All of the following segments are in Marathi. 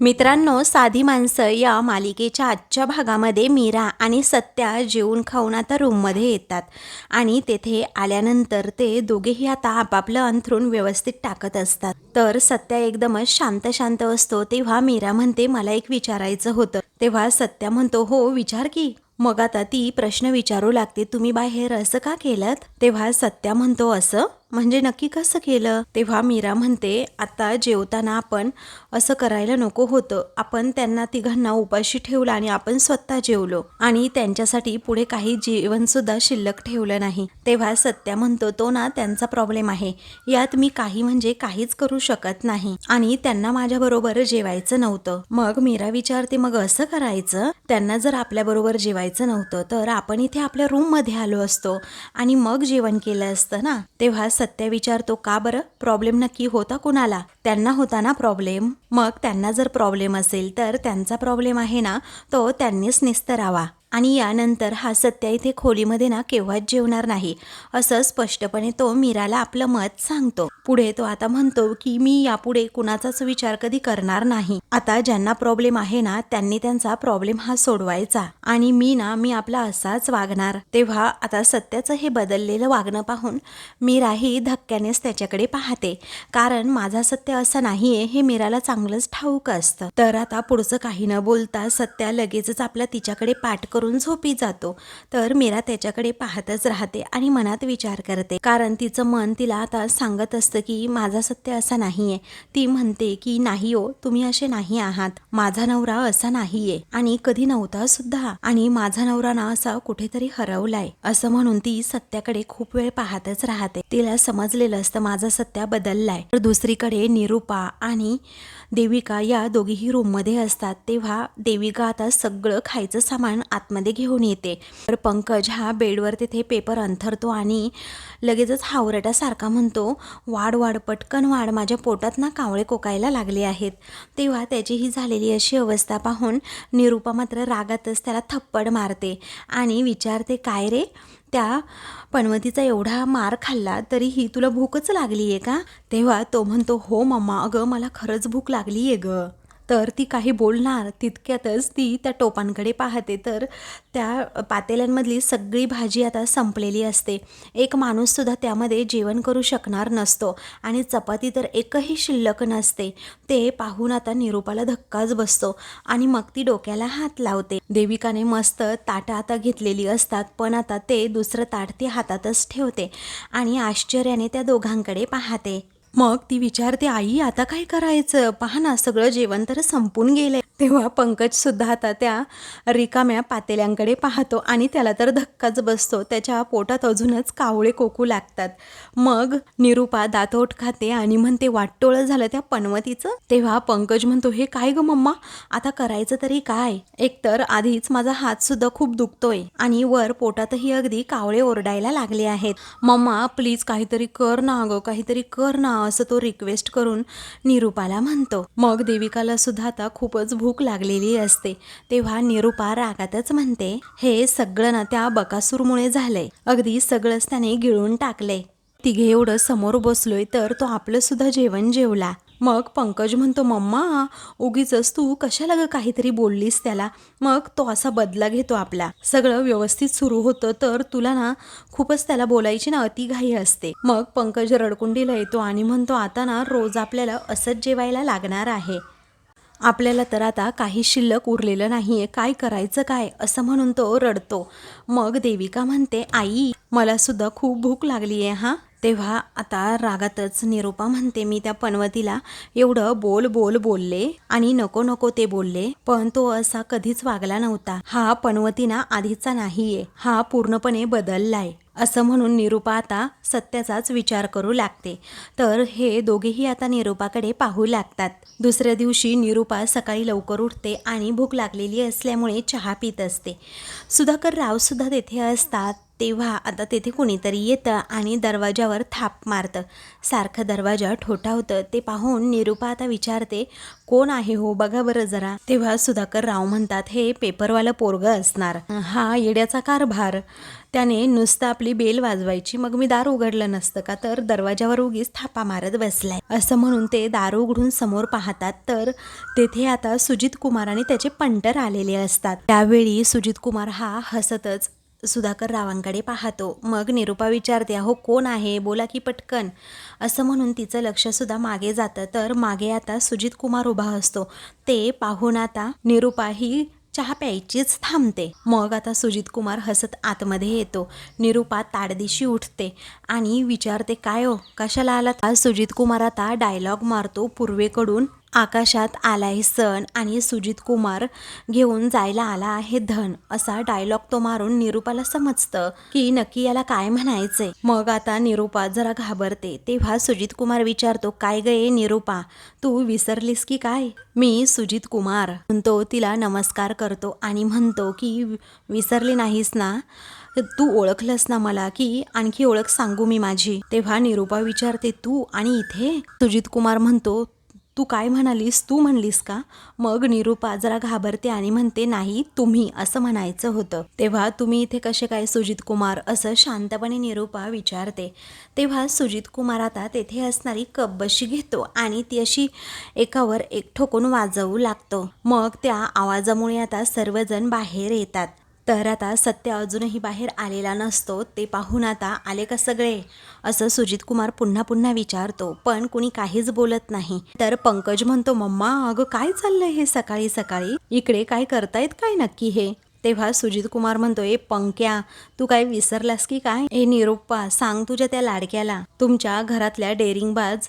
मित्रांनो साधी माणसं या मालिकेच्या आजच्या भागामध्ये मीरा आणि सत्या जेवून खाऊन आता रूममध्ये येतात. आणि तेथे आल्यानंतर ते दोघेही आता आपापलं अंथरून व्यवस्थित टाकत असतात. तर सत्या एकदमच शांत शांत असतो तेव्हा मीरा म्हणते मला एक विचारायचं होतं. तेव्हा सत्या म्हणतो हो विचार की. मग आता ती प्रश्न विचारू लागते तुम्ही बाहेर असं का केलं तेव्हा सत्या म्हणतो असं म्हणजे नक्की कसं केलं? तेव्हा मीरा म्हणते आता जेवताना आपण असं करायला नको होतं. आपण त्यांना तिघांना उपाशी ठेवलं आणि आपण स्वतः जेवलो. आणि त्यांच्यासाठी पुढे काही जेवण सुद्धा शिल्लक ठेवलं नाही. तेव्हा सत्या म्हणतो तो ना त्यांचा प्रॉब्लेम आहे. यात मी काही म्हणजे काहीच करू शकत नाही. आणि त्यांना माझ्याबरोबर जेवायचं नव्हतं. मग मीरा विचारते मग असं करायचं? त्यांना जर आपल्याबरोबर जेवायचं नव्हतं तर आपण इथे आपल्या रूममध्ये आलो असतो आणि मग जेवण केलं असतं ना? तेव्हा सत्या विचारतो का बरं? प्रॉब्लेम नक्की होता कुणाला? त्यांना होता ना प्रॉब्लेम मग त्यांना जर प्रॉब्लेम असेल तर त्यांचा प्रॉब्लेम आहे ना? तो त्यांनीच निस्तरावा आणि यानंतर हा सत्या इथे खोलीमध्ये ना केव्हाच जेवणार नाही असं स्पष्टपणे तो मीराला आपलं मत सांगतो. पुढे तो आता म्हणतो की मी यापुढे कुणाचाच विचार कधी करणार नाही. आता ज्यांना प्रॉब्लेम आहे ना त्यांनी त्यांचा प्रॉब्लेम हा सोडवायचा. आणि मी ना मी आपला असाच वागणार. तेव्हा आता सत्याचं हे बदललेलं वागणं पाहून मीराही धक्क्यानेच त्याच्याकडे पाहते. कारण माझा सत्य असं नाहीये हे मीराला चांगलंच ठाऊक असतं. तर आता पुढचं काही न बोलता सत्या लगेचच आपला तिच्याकडे पाठ करून झोपी जातो. तर मीरा त्याच्याकडे पाहतच राहते आणि मनात विचार करते. कारण तिचं मन तिला आता सांगत असतं की माझा सत्य असा नाहीये. ती म्हणते की नाही हो तुम्ही असे नाही आहात. माझा नवरा असा नाहीये. आणि कधी नव्हता सुद्धा. आणि माझा नवरा ना असा कुठेतरी हरवलाय. असं म्हणून ती सत्याकडे खूप वेळ पाहतच राहते. तिला समजलेलं असतं माझा सत्या बदललाय. तर दुसरीकडे निरुपा आणि देविका या दोघीही रूममध्ये असतात. तेव्हा देविका आता सगळं खायचं सामान आतमध्ये घेऊन येते. तर पंकज हा बेडवर तिथे पेपर अंथरतो आणि लगेचच हावरटासारखा म्हणतो वाढ वाढ पटकन वाढ माझ्या पोटात ना कावळे कोकायला लागले आहेत. तेव्हा त्याची ही झालेली अशी अवस्था पाहून निरूपा मात्र रागातच त्याला थप्पड मारते आणि विचारते काय रे त्या पनवतीचा एवढा मार खाल्ला तरीही तुला भूकच लागली आहे का? तेव्हा तो म्हणतो हो मम्मा अगं मला खरंच भूक लागली आहे गं. तर ती काही बोलणार तितक्यातच ती त्या टोपांकडे पाहते. तर त्या पातेल्यांमधली सगळी भाजी आता संपलेली असते. एक माणूससुद्धा त्यामध्ये जेवण करू शकणार नसतो आणि चपाती तर एकही शिल्लक नसते. ते पाहून आता निरूपाला धक्काच बसतो आणि मग ती डोक्याला हात लावते. देविकाने मस्त ताटं आता घेतलेली असतात पण आता ते दुसरं ताट ती हातातच ठेवते आणि आश्चर्याने त्या दोघांकडे पाहते. मग ती विचारते आई आता काय करायचं? पहा ना सगळं जेवण तर संपून गेलंय. तेव्हा पंकज सुद्धा आता त्या रिकाम्या पातेल्यांकडे पाहतो आणि त्याला तर धक्काच बसतो. त्याच्या पोटात अजूनच कावळे कोकू लागतात. मग निरुपा दातोट खाते आणि म्हणते वाटोळं झालं त्या पनवतीचं? तेव्हा पंकज म्हणतो हे काय ग मम्मा? आता करायचं तरी काय? एकतर आधीच माझा हात सुद्धा खूप दुखतोय आणि वर पोटातही अगदी कावळे ओरडायला लागले आहेत. मम्मा प्लीज काहीतरी कर ना अगं काहीतरी कर ना असं तो रिक्वेस्ट करून निरुपाला म्हणतो. मग देविकाला सुद्धा आता खूपच भूक लागलेली असते. तेव्हा निरुपा रागातच म्हणते हे सगळं ना त्या बकासूरमुळे झालंय. अगदी सगळंच त्याने गिळून टाकले तिघे एवढं समोर बसलोय तर तो आपलं सुद्धा जेवण जेवला. मग पंकज म्हणतो मम्मा उगीच तू कशाला ग काहीतरी बोललीस त्याला? मग तो असा बदला घेतो आपला. सगळं व्यवस्थित सुरू होतं तर तुला ना खूपच त्याला बोलायची ना अतिघाई असते. मग पंकज रडकुंडीला येतो आणि म्हणतो आता ना रोज आपल्याला असंच जेवायला लागणार आहे. आपल्याला तर आता काही शिल्लक उरलेलं नाहीये. काय करायचं काय? असं म्हणून तो रडतो. मग देविका म्हणते आई मला सुद्धा खूप भूक लागली आहे हा? तेव्हा आता रागातच निरोपा म्हणते मी त्या पनवतीला एवढं बोल बोल बोलले आणि नको नको ते बोलले पण तो असा कधीच वागला नव्हता. हा पनवतीना आधीचा नाहीये हा पूर्णपणे बदललाय. असं म्हणून निरुपा आता सत्याचाच विचार करू लागते. तर हे दोघेही आता निरुपाकडे पाहू लागतात. दुसऱ्या दिवशी निरुपा सकाळी लवकर उठते आणि भूक लागलेली असल्यामुळे चहा पित असते. सुधाकर रावसुद्धा तेथे असतात. तेव्हा आता तेथे कुणीतरी येतं आणि दरवाजावर थाप मारतं. सारखं दरवाजा ठोठावतं ते पाहून निरूपा आता विचारते कोण आहे हो? बघा बरं जरा. तेव्हा सुधाकर राव म्हणतात हे पेपरवालं पोरगं असणार. हा येड्याचा कारभार. त्याने नुसतं आपली बेल वाजवायची मग मी दार उघडलं नसतं का? तर दरवाजावर उगीच थापा मारत बसलाय. असं म्हणून ते दार उघडून समोर पाहतात. तर तेथे आता सुजित कुमार आणि त्याचे पंटर आलेले असतात. त्यावेळी सुजित कुमार हा हसतच सुधाकर रावांकडे पाहतो. मग निरूपा विचारते अहो कोण आहे? बोला की पटकन. असं म्हणून तिचं लक्षसुद्धा मागे जातं. तर मागे आता सुजित कुमार उभा असतो. ते पाहून आता निरूपा ही चहा प्यायचीच थांबते. मग आता सुजित कुमार हसत आतमध्ये येतो. निरूपा ताडदिशी उठते आणि विचारते काय हो? कशाला आला सुजित कुमार आता डायलॉग मारतो पूर्वेकडून. आकाशात आलाय सण आणि सुजित कुमार घेऊन जायला आला आहे धन असा डायलॉग तो मारून निरूपाला समजतं की नक्की याला काय म्हणायचंय. मग आता निरूपा जरा घाबरते. तेव्हा सुजित कुमार विचारतो काय गये निरूपा तू विसरलीस की काय? मी सुजित कुमार. म्हणतो तिला नमस्कार करतो आणि म्हणतो की विसरली नाहीस ना? तू ओळखलंस ना मला की आणखी ओळख सांगू मी माझी. तेव्हा निरूपा विचारते तू आणि इथे? सुजित कुमार म्हणतो तू काय म्हणालीस? तू म्हणलीस का? मग निरूपा जरा घाबरते आणि म्हणते नाही तुम्ही असं म्हणायचं होतं. तेव्हा तुम्ही इथे कसे काय सुजित कुमार? असं शांतपणे निरूपा विचारते. तेव्हा सुजित कुमार आता तेथे असणारी कब्बशी घेतो आणि ती अशी एकावर एक ठोकून वाजवू लागतो. मग त्या आवाजामुळे आता सर्वजण बाहेर येतात. तर आता सत्य अजूनही बाहेर आलेला नसतो ते पाहून आता आले का सगळे? असं सुजित कुमार पुन्हा पुन्हा विचारतो. पण कुणी काहीच बोलत नाही. तर पंकज म्हणतो मम्मा अगं काय चाललंय हे सकाळी सकाळी? इकडे काय करतायत काय नक्की हे? तेव्हा सुजित कुमार म्हणतो ए पंक्या तू काय विसरलास की काय? ए निरुप्पा सांग तुझ्या त्या लाडक्याला. तुमच्या घरातल्या डेअरिंगबाज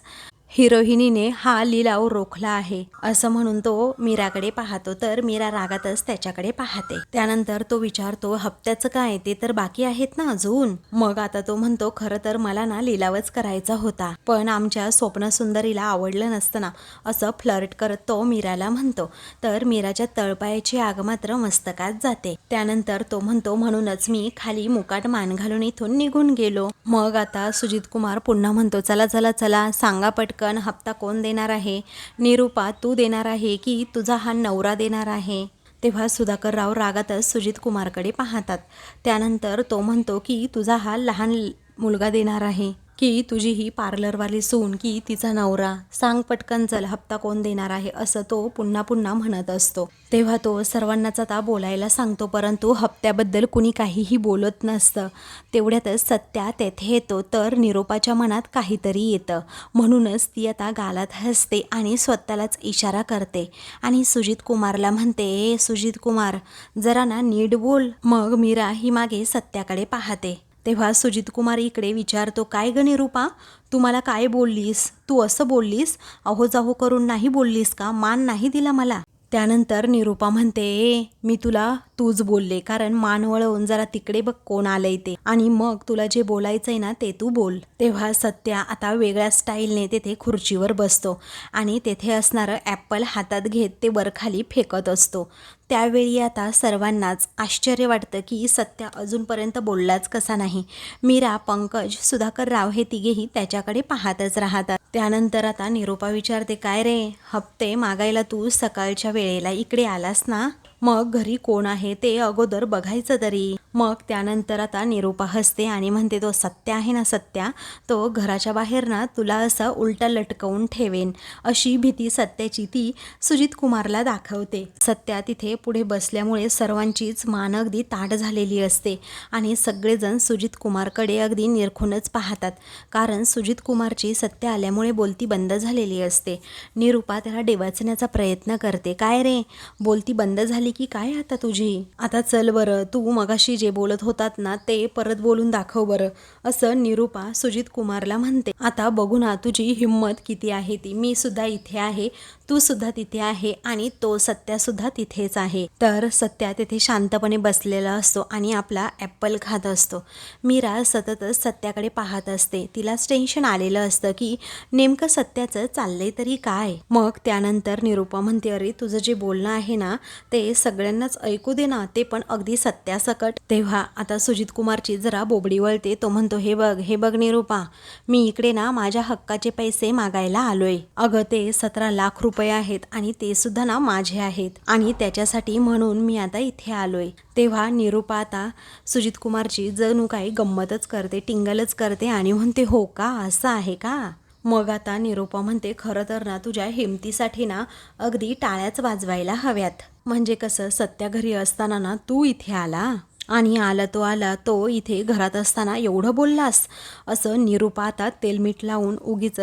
हिरोहिनीने हा लिलाव रोखला आहे. असं म्हणून तो मीराकडे पाहतो. तर मीरा रागातच त्याच्याकडे पाहते. त्यानंतर तो विचारतो हप्त्याचं काय? ते तर बाकी आहेत ना अजून? मग आता तो म्हणतो खरं तर मला ना लिलावच करायचा होता. पण आमच्या स्वप्नसुंदरीला आवडलं नसतं ना. असं फ्लर्ट करत तो मीराला म्हणतो. तर मीराच्या तळपायाची आग मात्र मस्तकात जाते. त्यानंतर तो म्हणतो म्हणूनच मी खाली मुकाट मान घालून इथून निघून गेलो. मग आता सुजित कुमार पुन्हा म्हणतो चला चला चला सांगा पटकन. हप्ता कोण देणार आहे? निरूपा तू देणार आहे की तुझा हा नवरा देणार आहे? तेव्हा सुधाकर राव रागातच सुजित कुमारकडे पाहतात. त्यानंतर तो म्हणतो की तुझा हा लहान मुलगा देणार आहे की तुझी ही पार्लरवाली सून की तिचा नवरा सांग पटकन चल हप्ता कोण देणार आहे असं तो पुन्हा पुन्हा म्हणत असतो. तेव्हा तो सर्वांनाच आता बोलायला सांगतो परंतु हप्त्याबद्दल कुणी काहीही बोलत नसतं. तेवढ्यातच सत्या तेथे येतो तर निरोपाच्या मनात काहीतरी येतं. म्हणूनच ती आता गालात हसते आणि स्वतःलाच इशारा करते. आणि सुजित कुमारला म्हणते ए सुजित कुमार जरा ना नीट बोल मग मीरा ही मागे सत्याकडे पाहते. तेव्हा सुजित कुमार इकडे विचारतो काय ग निरूपा? तू मला काय बोललीस? तू असं बोललीस? अहो जाहो करून नाही बोललीस का? मान नाही दिला मला. त्यानंतर निरूपा म्हणते ए मी तुला तूच बोलले कारण मान वळवून जरा तिकडे बघ कोण आलंय ते. आणि मग तुला जे बोलायचंय ना ते तू बोल. तेव्हा सत्या आता वेगळ्या स्टाईलने तेथे खुर्चीवर बसतो आणि तेथे असणारं ॲपल हातात घेत ते वरखाली फेकत असतो. त्यावेळी आता सर्वांनाच आश्चर्य वाटतं की सत्या अजूनपर्यंत बोललाच कसा नाही. मीरा पंकज सुधाकर राव हे तिघेही त्याच्याकडे पाहतच राहतात. त्यानंतर आता निरोपा विचारते काय रे हप्ते मागायला तू सकाळच्या वेळेला इकडे आलास ना? मग घरी कोण आहे ते अगोदर बघायचं तरी. मग त्यानंतर आता निरूपा हसते आणि म्हणते तो सत्या आहे ना सत्या तो घराच्या बाहेर ना तुला असं उलटा लटकवून ठेवेन. अशी भीती सत्याची ती सुजित कुमारला दाखवते. सत्या तिथे पुढे बसल्यामुळे सर्वांचीच मान अगदी ताट झालेली असते आणि सगळेजण सुजित कुमारकडे अगदी निरखूनच पाहतात. कारण सुजित कुमारची सत्य आल्यामुळे बोलती बंद झालेली असते. निरूपा त्याला डेवाचण्याचा प्रयत्न करते. काय रे? बोलती बंद झाली की काय आता तुझी? आता चल बरं. तू मगाशी जे बोलत होतात ना ते परत बोलून दाखव बरं. असं निरूपा सुजित कुमारला म्हणते. आता बघू ना तुझी हिंमत किती आहे ती. मी सुद्धा इथे आहे तू सुद्धा तिथे आहे आणि तो सत्या सुद्धा तिथेच आहे. तर सत्या तिथे शांतपणे बसलेला असतो आणि आपला ॲपल खात असतो. मीरा सततच सत्याकडे पाहत असते. तिलाच टेन्शन आलेलं असतं की नेमकं सत्याचं चाललंय तरी काय? मग त्यानंतर निरूपा म्हणते अरे तुझं जे बोलणं आहे ना ते सगळ्यांनाच ऐकू दे ना. ते पण अगदी सत्यासकट. तेव्हा आता सुजित कुमारची जरा बोबडी वळते तो म्हणतो हे बघ हे बघ निरूपा मी इकडे ना माझ्या हक्काचे पैसे मागायला आलोय. अगं ते सतरा लाख रुपये आहेत आणि ते सुद्धा ना माझे आहेत आणि त्याच्यासाठी म्हणून मी आता इथे आलोय. तेव्हा निरूपा आता सुजित कुमारची जणू काही गंमतच करते टिंगलच करते आणि म्हणते हो का? असं आहे का? मग आता निरूपा म्हणते खरं तर ना तुझ्या हिमतीसाठी ना अगदी टाळ्याच वाजवायला हव्यात. म्हणजे कसं सत्या घरी असताना ना तू इथे आला? आणि आला तो आला तो इथे घरात असताना एवढं बोललास? असं निरूपा आता तेलमीठ लावून उगीच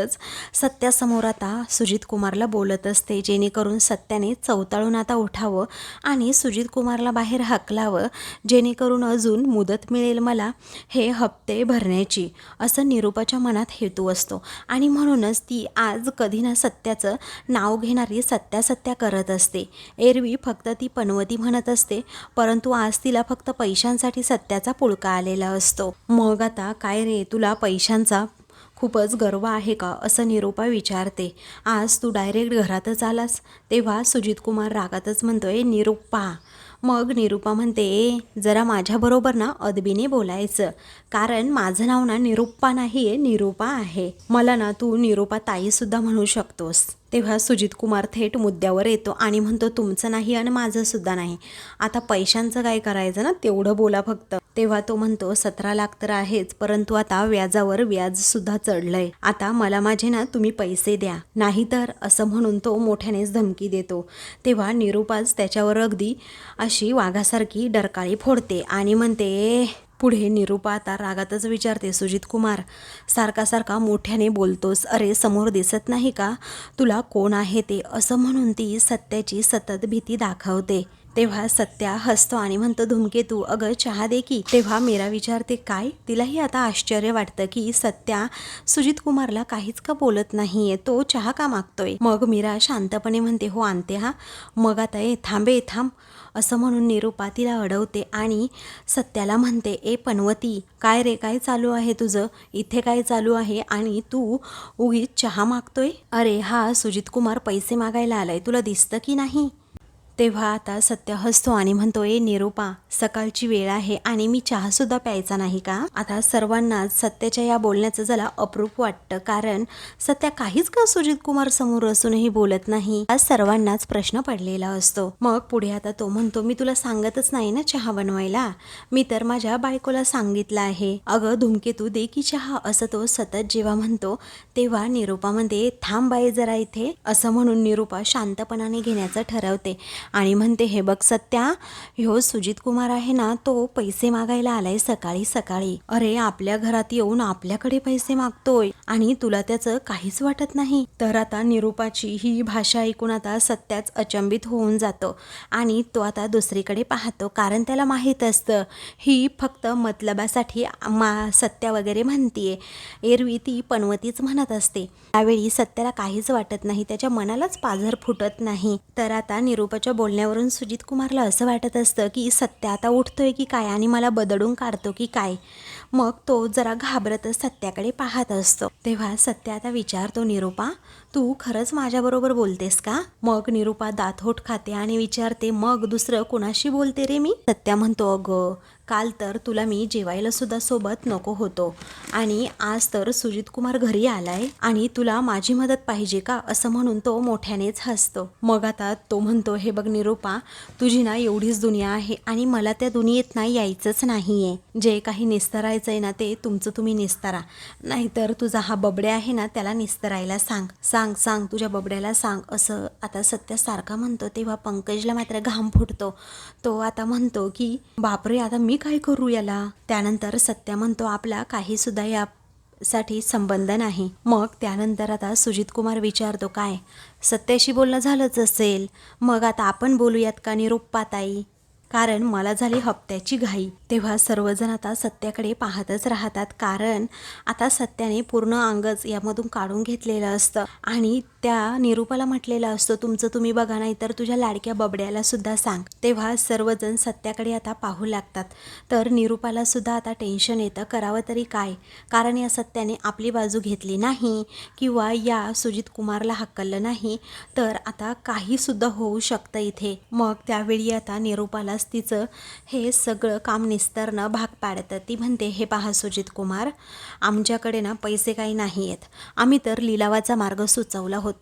सत्यासमोर आता सुजित कुमारला बोलत असते जेणेकरून सत्याने चवताळून आता उठावं आणि सुजित कुमारला बाहेर हकलावं जेणेकरून अजून मुदत मिळेल मला हे हप्ते भरण्याची असं निरूपाच्या मनात हेतू असतो. आणि म्हणूनच ती आज कधी ना सत्याचं नाव घेणारी सत्या सत्या करत असते. एरवी फक्त ती पनवती म्हणत असते परंतु आज तिला फक्त पैशांसाठी सत्याचा पुळका आलेला असतो. मग आता काय रे तुला पैशांचा खूपच गर्व आहे का? असं निरूपा विचारते. आज तू डायरेक्ट घरातच आलास? तेव्हा सुजित कुमार रागातच म्हणतोय निरूपा. मग निरूपा म्हणते "ए, जरा माझ्याबरोबर ना अदबीने बोलायचं. कारण माझं नाव ना निरूपा नाही आहे निरूपा आहे. मला ना तू निरूपा ताईसुद्धा म्हणू शकतोस. तेव्हा सुजित कुमार थेट मुद्द्यावर येतो आणि म्हणतो तुमचं नाही आणि माझं सुद्धा नाही. आता पैशांचं काय करायचं ना? तेवढं बोला फक्त. तेव्हा तो म्हणतो सतरा लाख तर आहेच परंतु आता व्याजावर व्याज सुद्धा चढलंय. आता मला माझे ना तुम्ही पैसे द्या. नाहीतर असं म्हणून तो मोठ्यानेच धमकी देतो. तेव्हा निरूपाच त्याच्यावर अगदी अशी वाघासारखी डरकाळी फोडते आणि म्हणते पुढे निरूपा आता रागातच विचारते सुजित कुमार सारखा सारखा मोठ्याने बोलतोस. अरे समोर दिसत नाही का? तुला कोण आहे ते? असं म्हणून ती सत्याची सतत भीती दाखवते. तेव्हा सत्या हसतो आणि म्हणतो धुमकेतू अगं चहा दे की. तेव्हा मीरा विचारते काय? तिलाही आता आश्चर्य वाटतं की सत्या सुजित कुमारला काहीच का बोलत नाहीये? तो चहा का मागतोय? मग मीरा शांतपणे म्हणते हो आणते हा. मग आता ए थांबे थांब. असं म्हणून निरूपा तिला अडवते आणि सत्याला म्हणते ए पनवती काय रे काय चालू आहे तुझं? इथे काय चालू आहे आणि तू उगीच चहा मागतोय? अरे हा सुजित कुमार पैसे मागायला आलाय. तुला दिसतं की नाही? तेव्हा आता सत्य हसतो आणि म्हणतो ए निरूपा सकाळची वेळ आहे आणि मी चहासुद्धा प्यायचा नाही का? आता सर्वांनाच सत्याच्या या बोलण्याचं जरा अप्रूप वाटतं कारण सत्या काहीच का सुजित कुमार समोर असूनही बोलत नाही? आज सर्वांनाच प्रश्न पडलेला असतो. मग पुढे आता तो म्हणतो मी तुला सांगतच नाही ना चहा बनवायला? मी तर माझ्या बायकोला सांगितलं आहे. अगं धुमकेतू दे की चहा असं तो सतत जेव्हा म्हणतो तेव्हा निरूपा म्हणते थांब बाई जरा इथे असं म्हणून निरूपा शांतपणाने घेण्याचं ठरवते. आणि म्हणते हे बघ सत्या ह्यो सुजित कुमार आहे ना तो पैसे मागायला आलाय सकाळी सकाळी. अरे आपल्या घरात येऊन आपल्याकडे पैसे मागतोय आणि तुला त्याचं काहीच वाटत नाही. तर आता निरूपाची ही भाषा ऐकून आता सत्याच अचंबित होऊन जातो आणि तो आता दुसरीकडे पाहतो कारण त्याला माहीत असतं ही फक्त मतलबासाठी मा सत्या वगैरे म्हणतीये. एरवी ती पनवतीच म्हणत असते. त्यावेळी सत्याला काहीच वाटत नाही त्याच्या मनालाच पाझर फुटत नाही. तर आता निरूपाच्या बोलण्यावरून सुजित कुमारला असं वाटत असतं की सत्या आता उठतोय की काय आणि मला बदडून काढतो की काय. मग तो जरा घाबरतच सत्याकडे पाहत असतो. तेव्हा सत्या आता विचारतो निरूपा तू खरंच माझ्याबरोबर बोलतेस का? मग निरूपा दातहोट खाते आणि विचारते मग दुसरं कुणाशी बोलते रे मी? सत्या म्हणतो अगं काल तर तुला मी जेवायला सुद्धा सोबत नको होतो. आणि आज तर सुजित कुमार घरी आलाय आणि तुला माझी मदत पाहिजे का असं म्हणून तो मोठ्यानेच हसतो. मग आता तो म्हणतो हे बघ निरूपा तुझी ना एवढीच दुनिया आहे आणि मला त्या दुनियेत ना यायचंच नाही आहे जे काही निस्तरायचं आहे ना ते तुमचं तुम्ही निस्तरा. नाहीतर तुझा हा बबड्या आहे ना त्याला निस्तरायला सांग. सांग सांग तुझ्या बबड्याला सांग. असं आता सत्या सारखा म्हणतो तेव्हा पंकजला मात्र घाम फुटतो. तो आता म्हणतो की बापरे आता मी काय करू याला? त्यानंतर सत्या म्हणतो आपला काही सुद्धा या साठी संबंध नाही. मग त्यानंतर आता सुजित कुमार विचारतो काय? सत्याशी बोलणं झालंच असेल. मग आता आपण बोलूयात का निरूपाताई कारण मला झाली हप्त्याची घाई. तेव्हा सर्वजण आता सत्याकडे पाहतच राहतात कारण आता सत्याने पूर्ण अंगच यामधून काढून घेतलेलं असतं. आणि त्या निरूपाला म्हटलेला असतो तुमचं तुम्ही बघा नाही तर तुझ्या लाडक्या बबड्याला सुद्धा सांग. तेव्हा सर्वजण सत्याकडे आता पाहू लागतात. तर निरूपाला सुद्धा आता टेन्शन येतं करावं तरी काय? कारण या सत्याने आपली बाजू घेतली नाही किंवा या सुजित कुमारला हक्कललं नाही तर आता काहीसुद्धा होऊ शकतं इथे. मग त्यावेळी आता निरूपालाच तिचं हे सगळं काम निस्तरणं भाग पाडतं. ती म्हणते हे पहा सुजित कुमार आमच्याकडे ना पैसे काही नाही आहेत आम्ही तर लिलावाचा मार्ग सुचवला होता.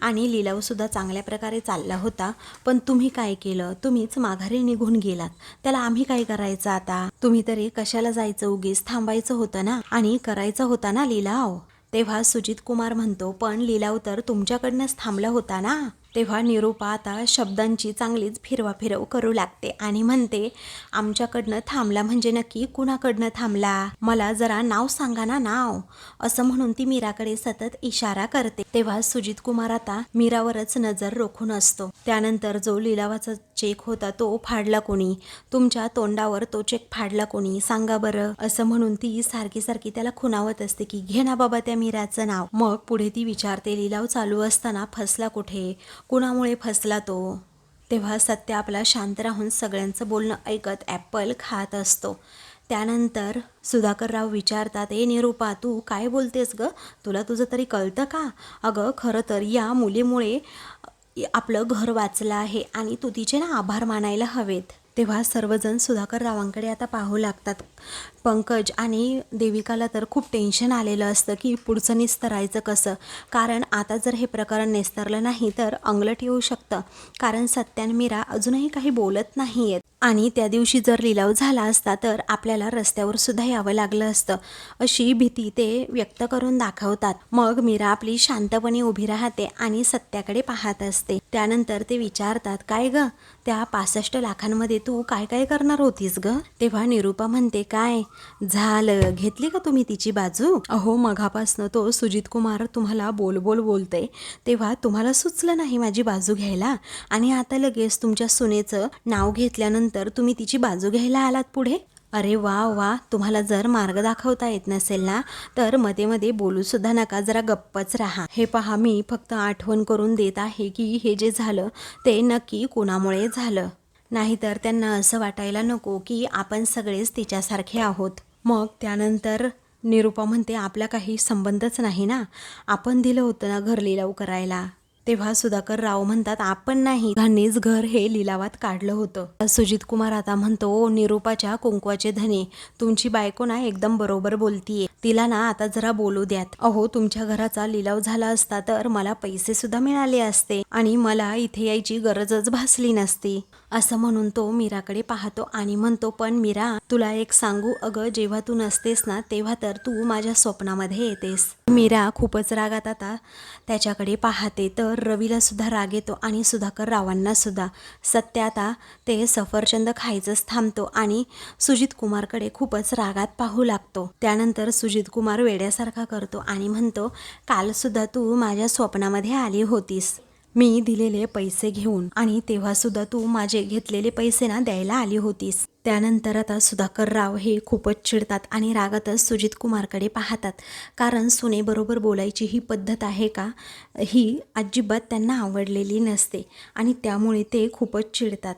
आणि लिलावसुद्धा चांगल्या प्रकारे चालला होता. पण तुम्ही काय केलं? तुम्हीच माघारी निघून गेलात. त्याला आम्ही काय करायचं आता? तुम्ही तरी कशाला जायचं? उगीच थांबायचं होतं ना? आणि करायचं होता ना लिलाव? तेव्हा सुजित कुमार म्हणतो पण लिलाव तर तुमच्याकडनंच थांबला होता ना? तेव्हा निरूपा आता शब्दांची चांगलीच फिरवाफिरव करू लागते आणि म्हणते आमच्याकडनं थांबला म्हणजे नक्की कुणाकडनं थांबला? मला जरा नाव सांगा ना नाव. असं म्हणून ती मीराकडे सतत इशारा करते. तेव्हा सुजित कुमार आता मीरावरच नजर रोखून असतो. त्यानंतर जो लिलावाचा चेक होता तो फाडला कोणी? तुमच्या तोंडावर तो चेक फाडला कोणी? सांगा बरं. असं म्हणून ती सारखी सारखी त्याला खुणावत असते की घे ना बाबा त्या मीराचं नाव. मग पुढे ती विचारते लिलाव चालू असताना फसला कुठे? कुणामुळे फसला तो? तेव्हा सत्य आपला शांत राहून सगळ्यांचं बोलणं ऐकत ॲपल खात असतो. त्यानंतर सुधाकरराव विचारतात ए निरूपा तू काय बोलतेस ग? तुला तुझं तरी कळतं का? अगं खरं तर या मुलीमुळे आपलं घर वाचलं आहे आणि तू तिचे ना आभार मानायला हवेत. तेव्हा सर्वजण सुधाकर रावांकडे आता पाहू लागतात. पंकज आणि देविकाला तर खूप टेन्शन आलेलं असतं की पुढचं निस्तरायचं कसं? कारण आता जर हे प्रकरण निस्तरलं नाही तर अंगलट येऊ शकतं. कारण सत्यान मीरा अजूनही काही बोलत नाही आहेत आणि त्या दिवशी जर लिलाव झाला असता तर आपल्याला रस्त्यावर सुद्धा यावं लागलं असतं. अशी भीती ते व्यक्त करून दाखवतात. मग मीरा आपली शांतपणे उभी राहते आणि सत्याकडे पाहत असते. त्यानंतर ते विचारतात काय ग? त्या पासष्ट लाखांमध्ये तू काय काय करणार होतीस ग? तेव्हा निरूपा म्हणते काय? झालं? घेतली का तुम्ही तिची बाजू? अहो मघापासनं तो सुजित कुमार तुम्हाला बोलबोल बोलतोय. तेव्हा तुम्हाला सुचलं नाही माझी बाजू घ्यायला? आणि आता लगेच तुमच्या सुनेचं नाव घेतल्यानंतर तुम्ही तिची बाजू घ्यायला आलात पुढे? अरे वा वा. तुम्हाला जर मार्ग दाखवता येत नसेल ना तर मध्ये मध्ये बोलू सुद्धा नका जरा गप्पच राहा. हे पहा मी फक्त आठवण करून देत आहे की हे जे झालं ते नक्की कोणामुळे झालं? नाहीतर त्यांना असं वाटायला नको की आपण सगळेच तिच्यासारखे आहोत. मग त्यानंतर निरूपा म्हणते आपला काही संबंधच नाही ना? आपण दिलं होतं ना घर लिलाव करायला तेव्हा सुधाकर राव म्हणतात आपण नाही धान्यच घर हे लिलावात काढलं होतं. सुजित कुमार आता म्हणतो निरूपाच्या कुंकवाचे धने तुमची बायको ना एकदम बरोबर बोलतीये. तिला ना आता जरा बोलू द्यात. अहो तुमच्या घराचा लिलाव झाला असता तर मला पैसे सुद्धा मिळाले असते आणि मला इथे यायची गरजच भासली नसती. असं म्हणून तो मीराकडे पाहतो आणि म्हणतो पण मीरा तुला एक सांगू अगं जेव्हा तू नसतेस ना तेव्हा तर तू माझ्या स्वप्नामध्ये येतेस. मीरा खूपच रागात आता त्याच्याकडे पाहते तर रवीला सुद्धा राग येतो आणि सुधाकर रावांना सुद्धा. सत्य आता ते सफरचंद खायचंच थांबतो आणि सुजित कुमारकडे खूपच रागात पाहू लागतो. त्यानंतर सुजित कुमार वेड्यासारखा करतो आणि म्हणतो काल सुद्धा तू माझ्या स्वप्नामध्ये आली होतीस. मी दिलेले पैसे घेऊन आणि तेव्हा सुद्धा तू माझे घेतलेले पैसे ना द्यायला आली होतीस. त्यानंतर आता सुधाकर राव हे खूपच चिडतात आणि रागातच सुजित कुमारकडे पाहतात. कारण सुनेबरोबर बोलायची ही पद्धत आहे का? ही अजिबात त्यांना आवडलेली नसते आणि त्यामुळे ते खूपच चिडतात.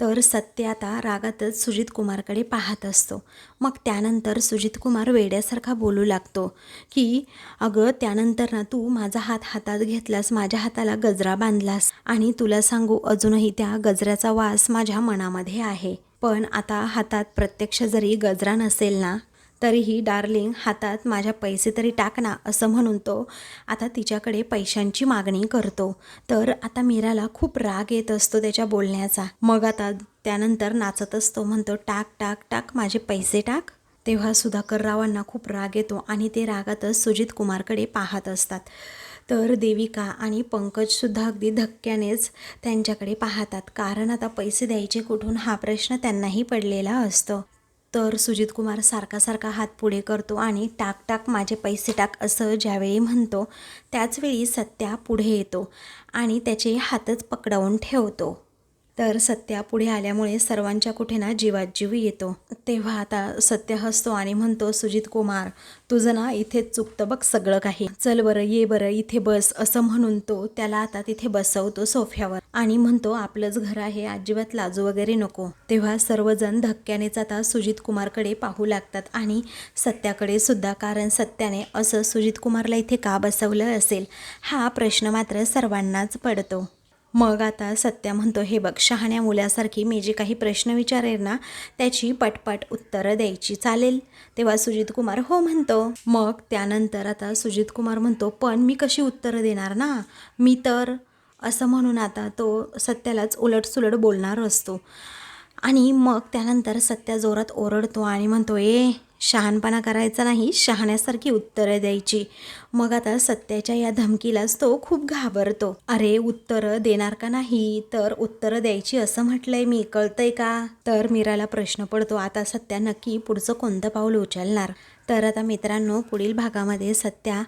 तर सत्य आता रागातच सुजित कुमारकडे पाहत असतो. मग त्यानंतर सुजित कुमार वेड्यासारखा बोलू लागतो की अगं त्यानंतर ना तू माझा हात हातात घेतलास माझ्या हाताला गजरा बांधलास आणि तुला सांगू अजूनही त्या गजऱ्याचा वास माझ्या मनामध्ये आहे. पण आता हातात प्रत्यक्ष जरी गजरा नसेल ना तरीही डार्लिंग हातात माझ्या पैसे तरी टाक ना असं म्हणून तो आता तिच्याकडे पैशांची मागणी करतो. तर आता मीराला खूप राग येत असतो त्याच्या बोलण्याचा. मग आता त्यानंतर नाचत असतो म्हणतो टाक टाक टाक माझे पैसे टाक. तेव्हा सुधाकर रावांना खूप राग येतो आणि ते रागातच सुजित कुमारकडे पाहत असतात. तर देविका आणि पंकजसुद्धा अगदी धक्क्यानेच त्यांच्याकडे पाहतात. कारण आता पैसे द्यायचे कुठून हा प्रश्न त्यांनाही पडलेला असतो. तर सुजित कुमार सारखा सारखा हात पुढे करतो आणि टाक टाक माझे पैसे टाक असं ज्यावेळी म्हणतो त्याचवेळी सत्या पुढे येतो आणि त्याचे हातच पकडावून ठेवतो. तर सत्या पुढे आल्यामुळे सर्वांच्या कुठे ना जीवात जीव येतो. तेव्हा आता सत्य हसतो आणि म्हणतो सुजित कुमार तुझं ना इथेच चुकतं बघ सगळं काही. चल बरं ये बरं इथे बस असं म्हणून तो त्याला आता तिथे बसवतो सोफ्यावर आणि म्हणतो आपलंच घर आहे अजिबात लाजू वगैरे नको. तेव्हा सर्वजण धक्क्यानेच आता सुजित कुमारकडे पाहू लागतात आणि सत्याकडे सुद्धा कारण सत्याने असं सुजित कुमारला इथे का बसवलं असेल हा प्रश्न मात्र सर्वांनाच पडतो. मग आता सत्या म्हणतो हे बघ शहाण्या मुलासारखी मी जे काही प्रश्न विचारेल ना त्याची पटपट उत्तरं द्यायची चालेल. तेव्हा सुजित कुमार हो म्हणतो. मग त्यानंतर आता सुजित कुमार म्हणतो पण मी कशी उत्तरं देणार ना? मी तर असं म्हणून आता तो सत्यालाच उलटसुलट बोलणार असतो. आणि मग त्यानंतर सत्या जोरात ओरडतो आणि म्हणतो ए शहाणपणा करायचा नाही शहाण्यासारखी उत्तरं द्यायची. मग आता सत्याच्या या धमकीलाच तो खूप घाबरतो. अरे उत्तरं देणार का नाही? तर उत्तरं द्यायची असं म्हटलंय मी. कळतंय का? तर मीराला प्रश्न पडतो. आता सत्या नक्की पुढचं कोणतं पाऊल उचलणार? तर आता मित्रांनो पुढील भागामध्ये सत्या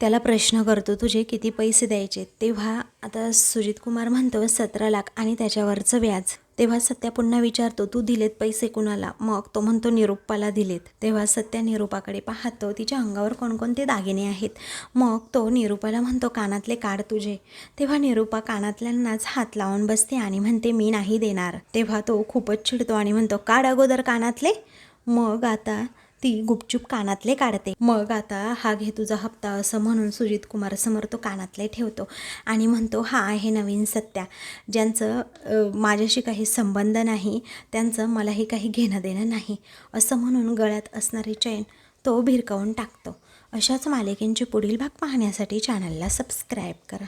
त्याला प्रश्न करतो तुझे किती पैसे द्यायचे? तेव्हा आता सुजित कुमार म्हणतो सतरा लाख आणि त्याच्यावरचं व्याज. तेव्हा सत्या पुन्हा विचारतो तू दिलेत पैसे कुणाला? मग तो म्हणतो निरुपाला दिलेत. तेव्हा सत्या निरुपाकडे पाहतो तिच्या अंगावर कोणकोणते दागिने आहेत? मग तो निरुपाला म्हणतो कानातले काढ तुझे. तेव्हा निरुपा कानातल्यांनाच हात लावून बसते आणि म्हणते मी नाही देणार. तेव्हा तो खूपच चिडतो आणि म्हणतो काढ अगोदर कानातले? मग आता ती गुपचूप कानातले काढते. मग आता हा घे तुझा हप्ता असं म्हणून सुजित कुमार समोर तो कानातले ठेवतो आणि म्हणतो हा आहे नवीन सत्या. ज्यांचं माझ्याशी काही संबंध नाही त्यांचं मलाही काही घेणं देणं नाही. असं म्हणून गळ्यात असणारी चैन तो भिरकावून टाकतो. अशाच मालिकेंचे पुढील भाग पाहण्यासाठी चॅनलला सबस्क्राईब करा.